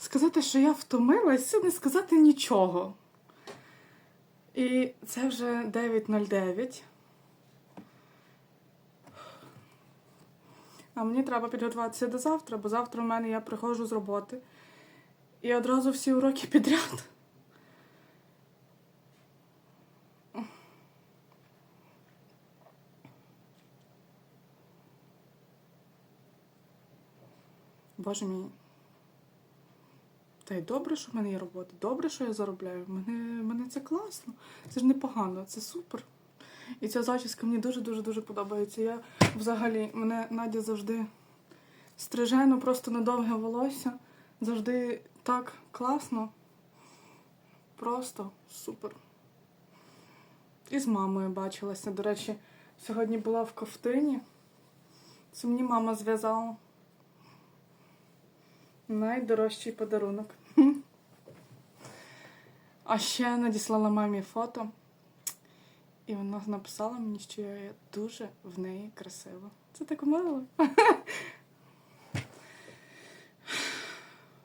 Сказати, що я втомилась, це не сказати нічого. І це вже 9.09. А мені треба підготуватися до завтра, бо завтра в мене я приходжу з роботи. І одразу всі уроки підряд. Боже мій. Та й добре, що в мене є робота. Добре, що я заробляю. Мене, мене це класно. Це ж непогано, це супер. І ця зачіска мені дуже-дуже дуже подобається. Я взагалі, мене Надя завжди стриже, ну просто на довге волосся. Завжди так класно. Просто супер. І з мамою бачилася. До речі, сьогодні була в ковтині. Це мені мама зв'язала. Найдорожчий подарунок. А ще надіслала мамі фото. І вона написала мені, що я дуже в неї красива. Це так мило.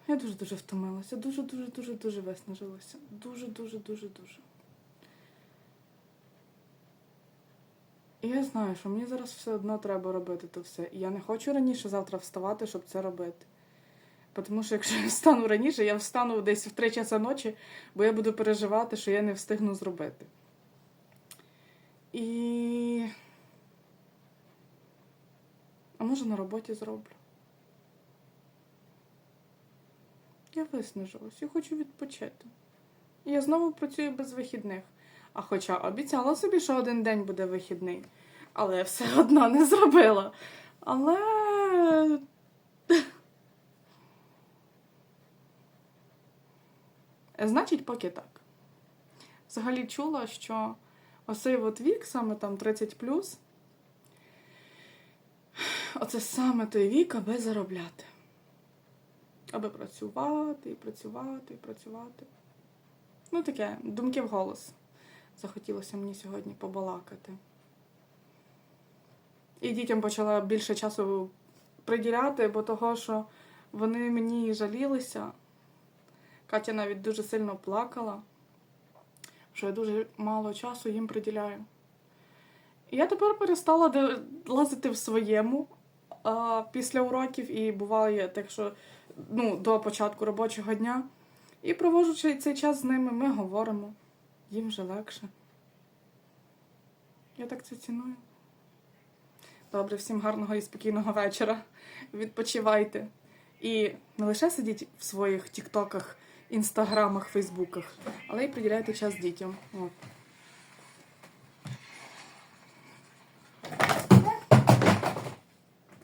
Я дуже-дуже втомилася. Дуже-дуже-дуже-дуже виснажилася. Дуже-дуже-дуже-дуже. І я знаю, що мені зараз все одно треба робити то все. І я не хочу раніше завтра вставати, щоб це робити. Тому що якщо я встану раніше, я встану десь в 3 часа ночі, бо я буду переживати, що я не встигну зробити. І. А може на роботі зроблю. Я виснажилась, я хочу відпочити. І я знову працюю без вихідних. А хоча обіцяла собі, що один день буде вихідний, але все одно не зробила. Але. Значить, поки так. Взагалі чула, що оцей от вік, саме там 30 оце саме той вік, аби заробляти. Аби працювати, і працювати, і працювати. Ну, таке, думки в голос. Захотілося мені сьогодні побалакати. І дітям почала більше часу приділяти, бо того, що вони мені жалілися. Катя навіть дуже сильно плакала, що я дуже мало часу їм приділяю. Я тепер перестала лазити в своєму а, після уроків, і буває так, що ну, до початку робочого дня. І проводжу цей- цей час з ними, ми говоримо. Їм вже легше. Я так це ціную. Добре, всім гарного і спокійного вечора. Відпочивайте. І не лише сидіть в своїх тіктоках, інстаграмах, фейсбуках, але й приділяйте час дітям. От.